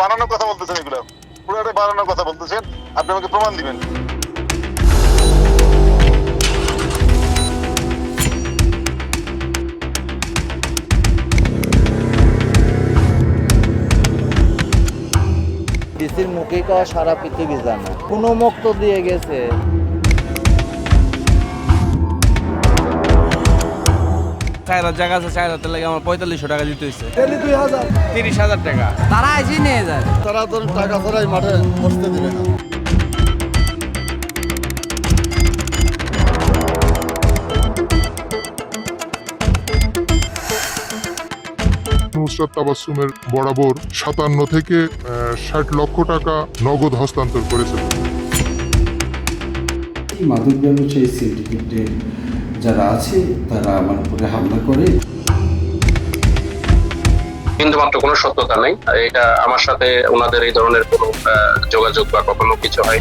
বানানো কথা বলতেছেন এগুলো। পুরোটা বানানোর কথা বলতেছেন। আপনি আমাকে প্রমাণ দিবেন। ডিসির মুখে সারা পৃথিবী জানে। কোনো মুক্ত দিয়ে গেছে। চার হাজার জায়গা আছে চার হাজার লাগে আমার পঁয়তাল্লিশশো টাকা দিতে হয়েছে তিরিশ হাজার টাকা। তারা এসে নিয়ে যায়। তারা তো টাকা ছাড়াই মাঠে বসতে দিবে না। নুসরাত তাবাসুমের বরাবর সাতান্ন থেকে ষাট লক্ষ টাকা নগদ হস্তান্তর করেছে। এই মাদক ব্যবসায়ী সিন্ডিকেটের যারা আছে, তারা আমার উপরে হামলা করে। বিন্দুমাত্র কোনো সত্যতা নেই। এটা আমার সাথে ওনাদের এই ধরনের কোনো যোগাযোগ বা কখনো কিছু হয়